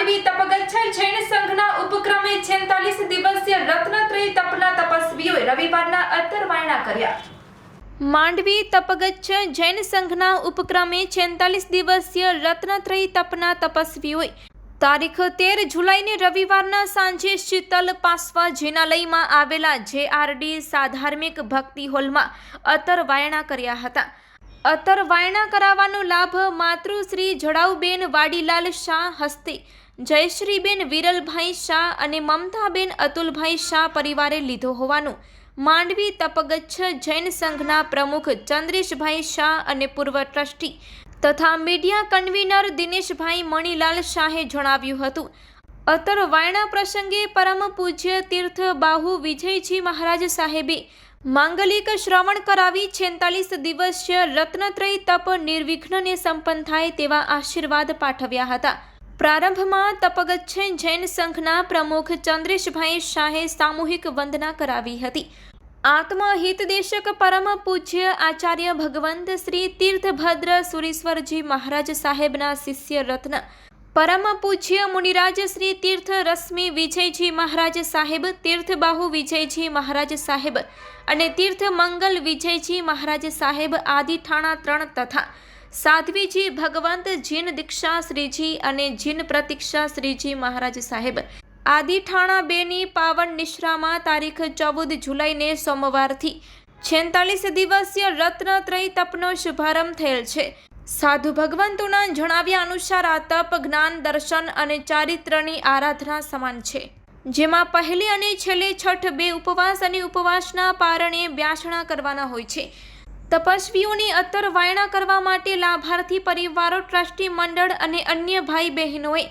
માંડવી તપગચ્છલ જૈન સંઘના ઉપક્રમે 46 દિવસીય રત્નત્રય તપના તપસ્વીઓએ રવિવારના અત્તરવાયણા કર્યા. માંડવી તપગચ્છ જૈન સંઘના ઉપક્રમે 46 દિવસીય રત્નત્રય તપના તપસ્વીઓએ તારીખ તેર જુલાઈને રવિવારના સાંજે શીતલ પાસવા જિનાલયમાં આવેલા જેઆરડી સાધાર્મિક ભક્તિ હોલમાં અતરવાયણા કર્યા હતા. અતરવાયણા કરાવવાનો લાભ માતૃશ્રી જડાઉબેન વાડીલાલ શાહ હસ્તે જયશ્રીબેન વિરલભાઈ શાહ અને મમતાબેન અતુલભાઈ શાહ પરિવારે લીધો હોવાનું માંડવી તપગચ્છ જૈન સંઘના પ્રમુખ ચંદ્રેશભાઈ શાહ અને પૂર્વ ટ્રસ્ટી તથા મીડિયા કન્વીનર દિનેશભાઈ મણીલાલ શાહે જણાવ્યું હતું. અતર વાયણા પ્રસંગે પરમ પૂજ્ય તીર્થ બાહુ વિજયજી મહારાજ સાહેબે માંગલિક શ્રવણ કરાવી છેતાલીસ દિવસીય રત્નત્રય તપ નિર્વિઘ્નને સંપન્ન થાય તેવા આશીર્વાદ પાઠવ્યા હતા. પ્રારંભમાં તપગચ્છ જૈન સંઘના પ્રમુખ ચંદ્રેશભાઈ શાહે સામૂહિક વંદના કરાવી હતી. આત્મા હિતદેશક પરમ પૂજ્ય આચાર્ય ભગવંત શ્રી તીર્થભદ્ર સુરેશ્વરજી મહારાજ સાહેબના શિષ્ય રત્ન. પરમ પૂજ્ય મુનિરાજ શ્રી તીર્થ રશ્મિ વિજયજી મહારાજ સાહેબ, તીર્થબાહુ વિજયજી મહારાજ સાહેબ અને તીર્થ મંગલ વિજયજી મહારાજ સાહેબ આદિ ઠાણા ત્રણ તથા સાધ્વીજી ભગવંત જીન દીક્ષા શ્રીજી અને જીન પ્રતીક્ષા શ્રીજી મહારાજ સાહેબ. આદિ ઠાણા બેની પાવન નિશ્રામાં તારીખ ચૌદ જુલાઈને સોમવારથી છેતાલીસ દિવસીય રત્નત્રય તપનો શુભારંભ થયેલ છે. સાધુ ભગવંતોના જણાવ્યા અનુસાર આ તપ, જ્ઞાન, દર્શન અને ચારિત્રની આરાધના સમાન છે. જેમાં પહેલી અને છેલ્લે છઠ બે ઉપવાસ અને ઉપવાસના પારણે વ્યાસણા કરવાના હોય છે. તપસ્વીઓની અત્તર વાયણા કરવા માટે લાભાર્થી પરિવારો, ટ્રસ્ટી મંડળ અને અન્ય ભાઈ બહેનોએ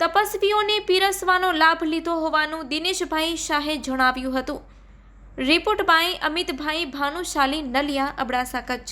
તપસ્વીઓને પીરસવાનો લાભ લીધો હોવાનું દિનેશભાઈ શાહે જણાવ્યું હતું. Report by Amitbhai Bhanushali Naliya, Abdasa Kutch.